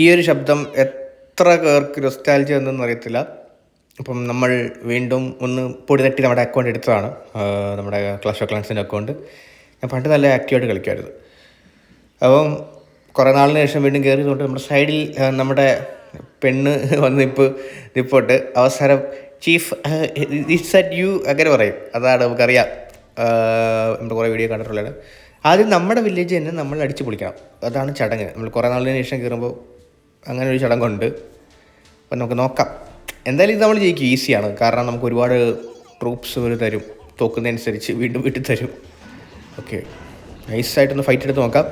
ഈ ഒരു ശബ്ദം എത്ര പേർക്ക് നൊസ്റ്റാലജി എന്നൊന്നും അറിയത്തില്ല. അപ്പം നമ്മൾ വീണ്ടും ഒന്ന് പൊടി തട്ടി നമ്മുടെ അക്കൗണ്ട് എടുത്തതാണ്. നമ്മുടെ ക്ലാഷ് ഓഫ് ക്ലാൻസിന്റെ അക്കൗണ്ട് ഞാൻ പണ്ട് നല്ല ആക്റ്റീവായിട്ട് കളിക്കുമായിരുന്നു. അപ്പം കുറേ നാളിന് ശേഷം വീണ്ടും കയറിയതുകൊണ്ട് നമ്മുടെ സൈഡിൽ നമ്മുടെ പെണ്ണ് വന്ന് ഇപ്പോൾ നിപ്പോട്ട് അവസരം ചീഫ് ഇറ്റ്സ് അറ്റ് യു അങ്ങനെ പറയും. അതാണ് നമുക്കറിയാം. നമ്മൾ കുറേ വീഡിയോ കണ്ടിട്ടുള്ളതാണ്. ആദ്യം നമ്മുടെ വില്ലേജ് തന്നെ നമ്മൾ അടിച്ചു പൊളിക്കണം. അതാണ് ചടങ്ങ്. നമ്മൾ കുറേ നാളിന് ശേഷം കയറുമ്പോൾ അങ്ങനെ ഒരു ചടങ്ങുണ്ട്. അപ്പം നമുക്ക് നോക്കാം. എന്തായാലും ഇത് നമ്മൾ ജയിക്കും. ഈസിയാണ്. കാരണം നമുക്ക് ഒരുപാട് ട്രൂപ്സ് ഇവർ തരും. തോക്കുന്നതനുസരിച്ച് വീണ്ടും വീട്ടിൽ തരും. ഓക്കെ നൈസായിട്ടൊന്ന് ഫൈറ്റ് എടുത്ത് നോക്കാം.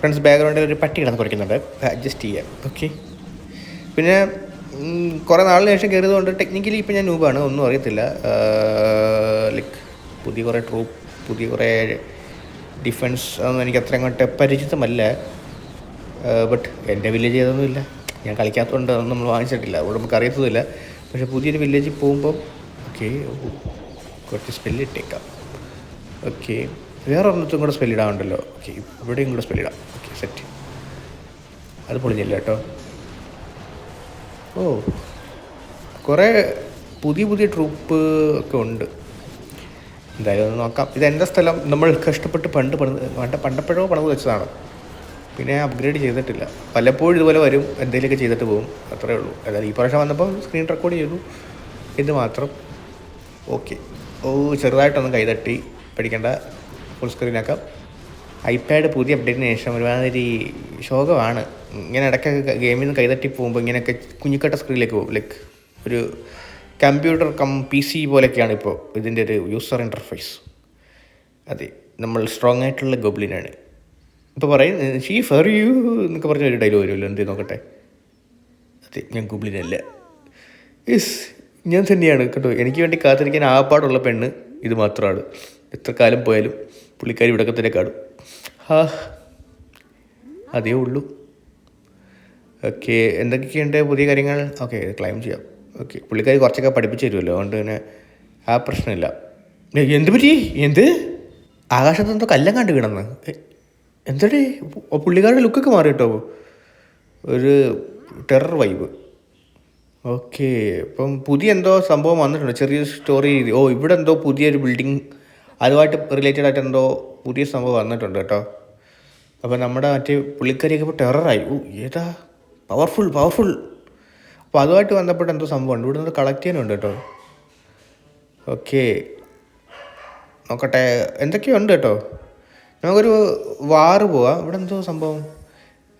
ഫ്രണ്ട്സ് ബാക്ക്ഗ്രൗണ്ടിൽ ഒരു പട്ടി കിടന്ന് കുറയ്ക്കുന്നുണ്ട് അഡ്ജസ്റ്റ് ചെയ്യാം. ഓക്കെ പിന്നെ കുറേ നാളിന് ശേഷം കയറിയതുകൊണ്ട് ടെക്നിക്കലി ഇപ്പം ഞാൻ നൂബാണ് ഒന്നും അറിയത്തില്ല. ലൈക്ക് പുതിയ കുറേ ട്രൂപ്പ് പുതിയ കുറേ ഡിഫൻസ് അതൊന്നും എനിക്ക് അത്ര അങ്ങോട്ട് പരിചിതമല്ല. ബട്ട് എന്റെ വില്ലേജ് ഏതൊന്നുമില്ല. ഞാൻ കളിക്കാത്തതുകൊണ്ട് അതൊന്നും നമ്മൾ വാങ്ങിച്ചിട്ടില്ല. അതുകൊണ്ട് നമുക്ക് അറിയത്തതില്ല പക്ഷേ പുതിയൊരു വില്ലേജിൽ പോകുമ്പം ഓക്കെ കുറച്ച് സ്പെല്ല് ഇട്ടേക്കാം. ഓക്കെ വേറെ ഒന്നത്തും കൂടെ സ്പെല്ല് ഇടാറുണ്ടല്ലോ. ഓക്കെ ഇവിടെയും കൂടെ സ്പെല്ല് ഇടാം. ഓക്കെ സെറ്റ് അത് പൊളിഞ്ഞില്ല കേട്ടോ. ഓ കുറേ പുതിയ പുതിയ ട്രൂപ്പ് ഒക്കെ ഉണ്ട്. എന്തായാലും നോക്കാം. ഇത് എന്റെ സ്ഥലം? നമ്മൾ കഷ്ടപ്പെട്ട് പണ്ട് പണിത് പണ്ട് പണ്ടപ്പോഴോ പണിത് വെച്ചതാണ്. പിന്നെ അപ്ഗ്രേഡ് ചെയ്തിട്ടില്ല. പലപ്പോഴും ഇതുപോലെ വരും എന്തെങ്കിലുമൊക്കെ ചെയ്തിട്ട് പോകും. അത്രേ ഉള്ളൂ. അതായത് ഈ പ്രാവശ്യം വന്നപ്പോൾ സ്ക്രീൻ റെക്കോർഡ് ചെയ്തു. ഇത് മാത്രം. ഓക്കെ ഓ ചെറുതായിട്ടൊന്ന് കൈതട്ടി. പഠിക്കേണ്ട ഫുൾ സ്ക്രീനാക്കാം ഐപാഡ് പുതിയ അപ്ഡേറ്റിന് ശേഷം ഒരുമാതിരി ശോകമാണ്. ഇങ്ങനെ ഇടയ്ക്കൊക്കെ ഗെയിമിൽ നിന്ന് കൈതട്ടി പോകുമ്പോൾ ഇങ്ങനെയൊക്കെ കുഞ്ഞിക്കട്ട സ്ക്രീനിലേക്ക് പോകും. ലൈക്ക് ഒരു കമ്പ്യൂട്ടർ കം പി സി പോലെയൊക്കെയാണ് ഇപ്പോൾ ഇതിന്റെ ഒരു യൂസർ ഇന്റർഫേസ് അതെ. നമ്മൾ സ്ട്രോങ് ആയിട്ടുള്ള ഗോബ്ലിനാണ് ഇപ്പോൾ പറയും ഷീ ഫെർ യു എന്നൊക്കെ പറഞ്ഞ ഒരു ഡയലോഗ് വരുമല്ലോ എന്ത് നോക്കട്ടെ. അതെ ഞാൻ ഗോബ്ലിനല്ല യെസ് ഞാൻ തന്നെയാണ് കേട്ടോ. എനിക്ക് വേണ്ടി കാത്തിരിക്കാൻ ആപ്പാടുള്ള പെണ്ണ് ഇത് മാത്രമാണ്. എത്ര കാലം പോയാലും പുള്ളിക്കാരി ഇവിടെ തന്നെ കാണും. ഹാ അതേ ഉള്ളൂ. ഓക്കെ എന്തൊക്കെയുണ്ട് പുതിയ കാര്യങ്ങൾ? ഓക്കെ ക്ലൈം ചെയ്യാം. ഓക്കെ പുള്ളിക്കാരി കുറച്ചൊക്കെ പഠിപ്പിച്ചു തരുമല്ലോ അതുകൊണ്ട് തന്നെ ആ പ്രശ്നമില്ല. എന്ത് പറ്റി? എന്ത്? ആകാശത്ത് എന്തോ കല്ലം കണ്ടു വീണെന്ന് എന്തടേ? പുള്ളിക്കാരുടെ ലുക്കൊക്കെ മാറി കേട്ടോ. ഒരു ടെറർ വൈബ് ഓക്കെ ഇപ്പം പുതിയ എന്തോ സംഭവം വന്നിട്ടുണ്ട്. ചെറിയൊരു സ്റ്റോറി ഓ ഇവിടെ എന്തോ പുതിയൊരു ബിൽഡിംഗ് അതുമായിട്ട് റിലേറ്റഡ് ആയിട്ട് എന്തോ പുതിയ സംഭവം വന്നിട്ടുണ്ട് കേട്ടോ. അപ്പോൾ നമ്മുടെ മറ്റേ പുള്ളിക്കാരിയൊക്കെ ഇപ്പോൾ ടെററായി ഓ ഏതാ? പവർഫുൾ പവർഫുൾ അപ്പോൾ അതുമായിട്ട് ബന്ധപ്പെട്ട് എന്തോ സംഭവം ഉണ്ട് ഇവിടെ നിന്ന് കളക്ട് ചെയ്യാനുണ്ട് കേട്ടോ. ഓക്കെ നോക്കട്ടെ. എന്തൊക്കെയുണ്ട് കേട്ടോ. നമുക്കൊരു വാറ് പോവാം. ഇവിടെ എന്തോ സംഭവം?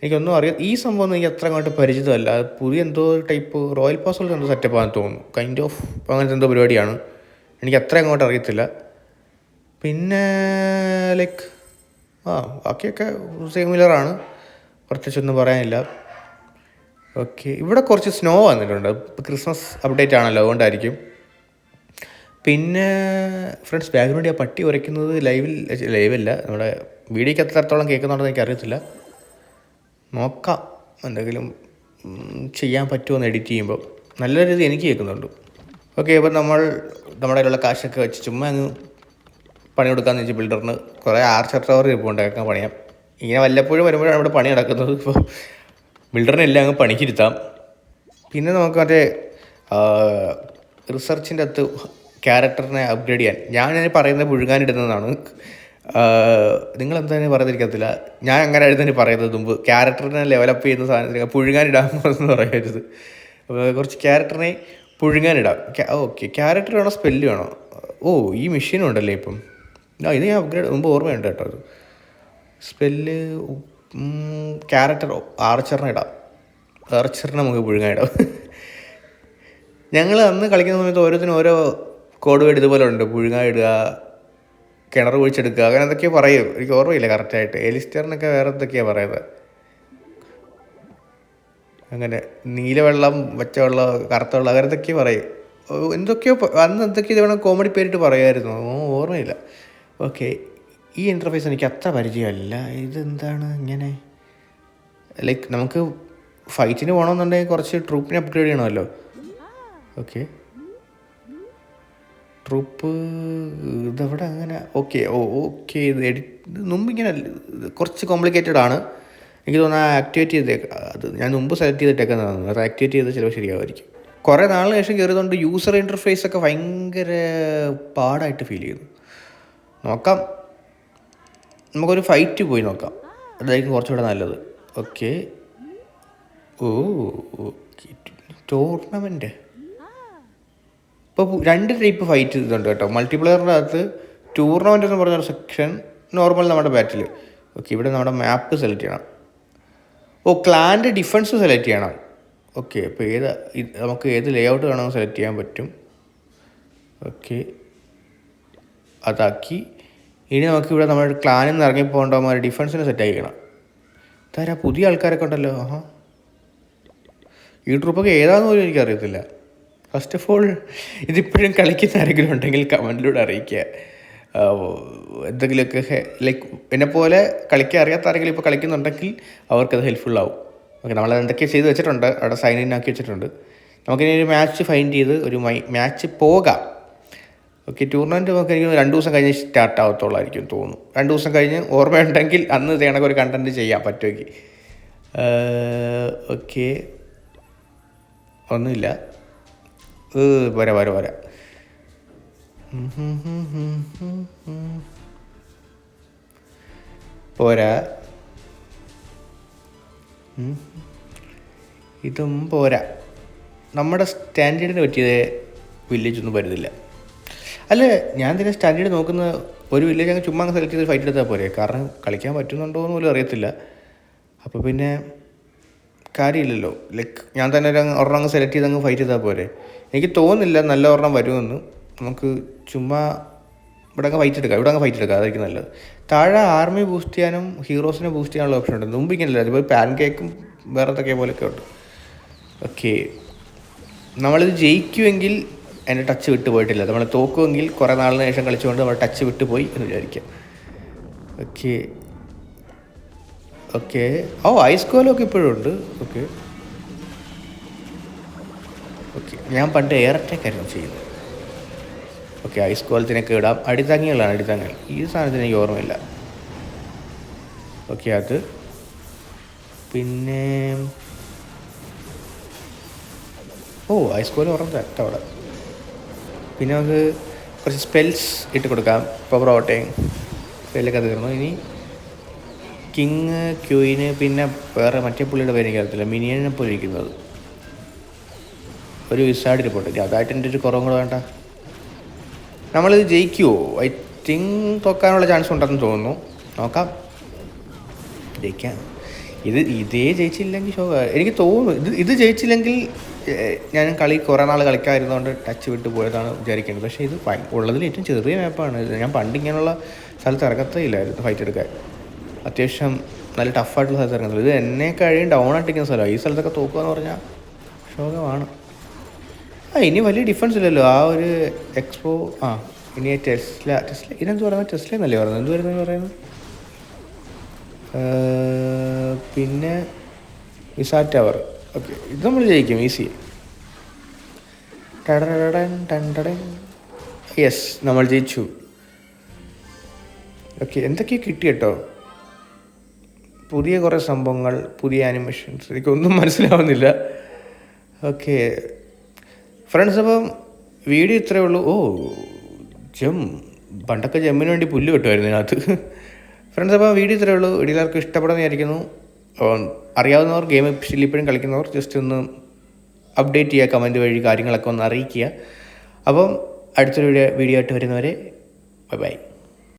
എനിക്കൊന്നും അറിയാം ഈ സംഭവം എനിക്ക് അത്ര അങ്ങോട്ട് പരിചിതമല്ല. അത് പുതിയ എന്തോ ടൈപ്പ് റോയൽ പാസ് പോലത്തെ എന്തോ സെറ്റപ്പ് ആണെന്ന് തോന്നുന്നു. കൈൻഡ് ഓഫ് അങ്ങനത്തെ എന്തോ പരിപാടിയാണ്. എനിക്ക് അത്ര അങ്ങോട്ട് അറിയത്തില്ല. പിന്നെ ലൈക്ക് ആ ബാക്കിയൊക്കെ സിമിലറാണ് പ്രത്യേകിച്ചൊന്നും പറയാനില്ല. ഓക്കെ ഇവിടെ കുറച്ച് സ്നോ വന്നിട്ടുണ്ട്. ഇപ്പോൾ ക്രിസ്മസ് അപ്ഡേറ്റ് ആണല്ലോ അതുകൊണ്ടായിരിക്കും. പിന്നെ ഫ്രണ്ട്സ് ബാക്ക്ഗ്രൗണ്ട് ആ പട്ടി ഉരയ്ക്കുന്നത് ലൈവിൽ ലൈവല്ല നമ്മുടെ വീഡിയോയ്ക്ക് എത്രത്തോളം കേൾക്കുന്നുണ്ടെന്ന് എനിക്ക് അറിയത്തില്ല നോക്കാം എന്തെങ്കിലും ചെയ്യാൻ പറ്റുമോ എഡിറ്റ് ചെയ്യുമ്പോൾ. നല്ല രീതി എനിക്ക് കേൾക്കുന്നുണ്ട്. ഓക്കെ അപ്പോൾ നമ്മൾ നമ്മുടെ കയ്യിലുള്ള കാശൊക്കെ വെച്ച് ചുമ്മാ അങ്ങ് പണി കൊടുക്കാമെന്ന് വെച്ചാൽ ബിൽഡറിന് കുറേ ആർച്ചർ ടവർ ഇരിപ്പുണ്ടാക്കാൻ പണിയാം. ഇങ്ങനെ വല്ലപ്പോഴും വരുമ്പോഴാണ് ഇവിടെ പണി നടക്കുന്നത്. ഇപ്പോൾ ബിൽഡറിനെ എല്ലാം അങ്ങ് പണിക്കിരുത്താം പിന്നെ നമുക്ക് മറ്റേ റിസർച്ചിന്റെ അകത്ത് ക്യാരക്ടറിനെ അപ്ഗ്രേഡ് ചെയ്യാൻ. ഞാൻ പറയുന്നത് പുഴുങ്ങാനിടുന്നതാണ് നിങ്ങൾ എന്തായാലും പറയാതിരിക്കത്തില്ല ഞാൻ അങ്ങനെ ആയിരുന്നു പറയുന്നത് മുമ്പ്. ക്യാരക്ടറിനെ ലെവലപ്പ് ചെയ്യുന്ന സാധനത്തിന് പുഴുങ്ങാനിടാൻ എന്ന് പറയരുത് അപ്പോൾ കുറച്ച് ക്യാരക്ടറിനെ പുഴുങ്ങാനിടാം ഓക്കെ. ക്യാരക്ടർ വേണോ സ്പെല്ല് വേണോ? ഓ ഈ മെഷീനും ഉണ്ടല്ലേ ഇപ്പം. ആ ഇത് ഞാൻ അപ്ഗ്രേഡ് മുമ്പ് ഓർമ്മയുണ്ട് കേട്ടോ അത്. സ്പെല്ല് ക്യാരക്ടർ ആർച്ചറിനെ ഇടാം. ആർച്ചറിനെ നമുക്ക് പുഴുങ്ങാൻ ഇടാം ഞങ്ങൾ അന്ന് കളിക്കുന്ന സമയത്ത് ഓരോരുത്തരും ഓരോ കോഡ് വേർഡ് ഇതുപോലെ ഉണ്ട്. പുഴുങ്ങ ഇടുക കിണർ കുഴിച്ചെടുക്കുക അങ്ങനെ എന്തൊക്കെയോ പറയും. എനിക്ക് ഓർമ്മയില്ല കറക്റ്റായിട്ട് എലിസ്റ്ററിനൊക്കെ വേറെ എന്തൊക്കെയാണ് പറയുന്നത് അങ്ങനെ നീലവെള്ളം വെച്ചവെള്ളം കറുത്ത വെള്ളം അങ്ങനെ എന്തൊക്കെയോ പറയും. എന്തൊക്കെയോ അന്ന് എന്തൊക്കെയോ ഇത് വേണം കോമഡി പേരിട്ട് പറയുമായിരുന്നു. ഓർമ്മയില്ല. ഓക്കെ. ഈ ഇന്റർഫേസ് എനിക്ക് അത്ര പരിചയമല്ല. ഇതെന്താണ് ഇങ്ങനെ? ലൈക്ക് നമുക്ക് ഫൈറ്റിന് പോകണമെന്നുണ്ടെങ്കിൽ കുറച്ച് ട്രൂപ്പിനെ അപ്ഗ്രേഡ് ചെയ്യണമല്ലോ. ഓക്കെ. ട്രൂപ്പ് ഇതവിടെ അങ്ങനെ ഓക്കെ ഓ ഓക്കെ ഇത് എഡിറ്റ് മുമ്പ് ഇങ്ങനെ കുറച്ച് കോംപ്ലിക്കേറ്റഡ് ആണ്. എനിക്ക് തോന്നുന്നു ആ ആക്ടിവേറ്റ് ചെയ്തേക്ക അത് ഞാൻ മുമ്പ് സെലക്ട് ചെയ്തിട്ടേക്കുന്നതാണ്. അത് ആക്ടിവേറ്റ് ചെയ്ത് ചിലപ്പോൾ ശരിയാവുമായിരിക്കും കുറേ നാളിന് ശേഷം കയറിയതുകൊണ്ട് യൂസർ ഇന്റർഫേസ് ഒക്കെ ഭയങ്കര പാടായിട്ട് ഫീൽ ചെയ്യുന്നു. നോക്കാം. നമുക്കൊരു ഫൈറ്റ് പോയി നോക്കാം. അതായിരിക്കും കുറച്ചുകൂടെ നല്ലത്. ഓക്കെ ഓ ടൂർണമെന്റ് ഇപ്പോൾ രണ്ട് ടൈപ്പ് ഫൈറ്റ് ഇതുണ്ട് കേട്ടോ. മൾട്ടിപ്ലെയറിന്റെ അകത്ത് ടൂർണമെന്റ് എന്ന് പറഞ്ഞൊരു സെക്ഷൻ നോർമൽ നമ്മുടെ ബാറ്റിൽ ഓക്കെ ഇവിടെ നമ്മുടെ മാപ്പ് സെലക്ട് ചെയ്യണം. ഓ ക്ലാന്റെ ഡിഫൻസ് സെലക്ട് ചെയ്യണം. ഓക്കെ അപ്പോൾ ഏത് നമുക്ക് ഏത് ലേ ഔട്ട് വേണമെന്ന് സെലക്ട് ചെയ്യാൻ പറ്റും. ഓക്കെ അതാക്കി. ഇനി നമുക്ക് ഇവിടെ നമ്മുടെ ക്ലാനിൽ നിന്ന് മാതിരി ഡിഫൻസിന് സെറ്റ് ആയിക്കണം തരാ പുതിയ ആൾക്കാരൊക്കെ ഉണ്ടല്ലോ? ആഹാ. ഈ ട്രൂപ്പൊക്കെ ഏതാണെന്ന് പോലും എനിക്കറിയത്തില്ല. ഫസ്റ്റ് ഓഫ് ഓൾ ഇതിപ്പോഴും കളിക്കുന്ന ആരെങ്കിലും ഉണ്ടെങ്കിൽ കമന്റിലൂടെ അറിയിക്കുക. എന്തെങ്കിലുമൊക്കെ ലൈക്ക് എന്നെ പോലെ കളിക്കാൻ അറിയാത്ത ആരെങ്കിലും ഇപ്പോൾ കളിക്കുന്നുണ്ടെങ്കിൽ അവർക്കത് ഹെൽപ്ഫുൾ ആവും. ഓക്കെ നമ്മൾ എന്തൊക്കെ ചെയ്ത് വെച്ചിട്ടുണ്ട് അവിടെ സൈൻ ഇൻ ആക്കി വെച്ചിട്ടുണ്ട്. നമുക്കിനി ഒരു മാച്ച് ഫൈൻഡ് ചെയ്ത് ഒരു മാച്ച് പോകാം. ഓക്കെ ടൂർണമെന്റ് നമുക്ക് എനിക്ക് രണ്ട് ദിവസം കഴിഞ്ഞ് സ്റ്റാർട്ട് ആവത്തുള്ളായിരിക്കും തോന്നുന്നു. രണ്ട് ദിവസം കഴിഞ്ഞ് ഓർമ്മയുണ്ടെങ്കിൽ അന്ന് ഇത് കണക്ക് ഒരു കണ്ടന്റ് ചെയ്യാം പറ്റുമെങ്കിൽ. ഓക്കെ ഒന്നുമില്ല. ഏ, വരാ വരാ പോരാ പോരാ. ഇതും പോരാ. നമ്മുടെ സ്റ്റാൻഡേർഡിന് പറ്റിയത് വില്ലേജ് ഒന്നും വരുന്നില്ല. അല്ല ഞാൻ തന്നെ സ്റ്റാൻഡേർഡ് നോക്കുന്ന ഒരു വില്ലേജ് അങ്ങ് ചുമ്മാ അങ്ങ് സെലക്ട് ചെയ്ത് ഫൈറ്റ് എടുത്താൽ പോരെ. കാരണം കളിക്കാൻ പറ്റുന്നുണ്ടോ എന്ന് പോലും അറിയത്തില്ല. അപ്പോൾ പിന്നെ കാര്യമില്ലല്ലോ. ലൈക്ക് ഞാൻ തന്നെ ഒരു ഒരെണ്ണം അങ്ങ് സെലക്ട് ചെയ്ത് അങ്ങ് ഫൈറ്റ് ചെയ്താൽ പോരെ. എനിക്ക് തോന്നുന്നില്ല നല്ല ഒരെണ്ണം വരുമെന്ന്. നമുക്ക് ചുമ്മാ ഇവിടെ അങ്ങ് ഫൈറ്റ് എടുക്കാം. ഇവിടെ അങ്ങ് ഫൈറ്റ് എടുക്കാം. അതായിരിക്കും നല്ലത്. താഴെ ആർമി ബൂസ്റ്റ് ചെയ്യാനും ഹീറോസിനെ ബൂസ്റ്റ് ചെയ്യാനുള്ള ഓപ്ഷൻ ഉണ്ട്. മുമ്പ് ഇങ്ങനെയല്ല അതിപ്പോൾ പാൻ കേക്കും വേറെ എന്തൊക്കെ പോലെയൊക്കെ ഉണ്ട്. ഓക്കെ നമ്മളിത് ജയിക്കുമെങ്കിൽ എന്റെ ടച്ച് വിട്ടു പോയിട്ടില്ല. നമ്മൾ തോക്കുമെങ്കിൽ കുറേ നാളിന് ശേഷം കളിച്ചുകൊണ്ട് നമ്മൾ ടച്ച് വിട്ടു പോയി എന്ന് വിചാരിക്കാം. ഓക്കെ ഓക്കെ ഓ ഐസ് കോലൊക്കെ ഇപ്പോഴും ഉണ്ട്. ഓക്കെ ഓക്കെ ഞാൻ പണ്ട് എയർ അറ്റാക്ക് ആയിരുന്നു ചെയ്യുന്നത്. ഓക്കെ ഐസ് കോലത്തിനൊക്കെ ഇടാം. അടിത്തങ്ങികളാണ് അടിത്തങ്ങൾ ഈ സാധനത്തിന് എനിക്ക് ഓർമ്മയില്ല. ഓക്കെ അത്. പിന്നെ ഓ ഐസ് കോല ഓർമ്മ അവിടെ പിന്നെ നമുക്ക് കുറച്ച് സ്പെൽസ് ഇട്ട് കൊടുക്കാം. പവർ ഓട്ടയും സ്പെല്ലൊക്കെ തീർന്നു. ഇനി കിങ് ക്യൂയിന് പിന്നെ വേറെ മറ്റേ പുള്ളിയുടെ പേര് എനിക്കറിയത്തില്ല. മിനിയനെ പോലെ ഇരിക്കുന്നത്. ഒരു വിസാഡ് റിപ്പോർട്ട് അതായിട്ട് എന്റെ ഒരു കുറവും കൂടെ വേണ്ട. നമ്മളിത് ജയിക്കുമോ ഐ തിങ്ക് തോക്കാനുള്ള ചാൻസ് ഉണ്ടെന്ന് തോന്നുന്നു. നോക്കാം. ജയിക്കാം. ഇത് ഇതേ ജയിച്ചില്ലെങ്കിൽ ഷോ എനിക്ക് തോന്നുന്നു ഇത് ഇത് ജയിച്ചില്ലെങ്കിൽ ഞാൻ കളി കുറേ നാൾ കളിക്കാതിരുന്നതുകൊണ്ട് ടച്ച് വിട്ട് പോയതാണ് വിചാരിക്കേണ്ടത് പക്ഷേ ഇത് ഉള്ളതിൽ ഏറ്റവും ചെറിയ മാപ്പാണ് ഞാൻ പണ്ട് ഇങ്ങനെയുള്ള സ്ഥലത്ത് ഇറങ്ങത്തേ ഇല്ലായിരുന്നു ഫൈറ്റ് എടുക്കാൻ. അത്യാവശ്യം നല്ല ടഫായിട്ടുള്ള സ്ഥലത്ത് ഇറങ്ങുന്നത്. ഇത് എന്നെ കഴിയും ഡൗൺ ആയിട്ടിരിക്കുന്ന സ്ഥലമാണ്. ഈ സ്ഥലത്തൊക്കെ തോക്കുക എന്ന് പറഞ്ഞാൽ ശോകമാണ്. ഇനി വലിയ ഡിഫറൻസ് ഇല്ലല്ലോ. ആ ഒരു എക്സ്പോ ആ ഇനി ടെസ്ല ടെസ്ല ഇതെന്ത് പറയുന്നത്? ടെസ്ല എന്നല്ലേ പറയുന്നത്? എന്ത് വരുന്നത് പറയുന്നത്? പിന്നെ വിസാ ടവർ ഓക്കെ ഇത് നമ്മൾ ജയിക്കും ഈസി യെസ് നമ്മൾ ജയിച്ചു. ഓക്കെ എന്തൊക്കെയാണ് കിട്ടി കേട്ടോ? പുതിയ കുറേ സംഭവങ്ങൾ പുതിയ ആനിമേഷൻസ് എനിക്കൊന്നും മനസ്സിലാവുന്നില്ല. ഓക്കെ ഫ്രണ്ട്സ് അപ്പം വീഡിയോ ഇത്രയേ ഉള്ളൂ. ഓ ജം പണ്ടൊക്കെ ജമ്മിന് വേണ്ടി പുല്ല് കിട്ടുമായിരുന്നു ഇതിനകത്ത്. ഫ്രണ്ട്സ് അപ്പോൾ വീഡിയോ ഇത്രയേ ഉള്ളൂ. എല്ലാവർക്കും ഇഷ്ടപ്പെടുന്ന വിചാരിക്കുന്നു. അറിയാവുന്നവർ ഗെയിം സ്റ്റിൽ ഇപ്പോഴും കളിക്കുന്നവർ ജസ്റ്റ് ഒന്ന് അപ്ഡേറ്റ് ചെയ്യുക കമന്റ് വഴി കാര്യങ്ങളൊക്കെ ഒന്ന് അറിയിക്കുക. അപ്പം അടുത്തൊരു വീഡിയോ ആയിട്ട് വരുന്നവരെ ബൈ ബൈ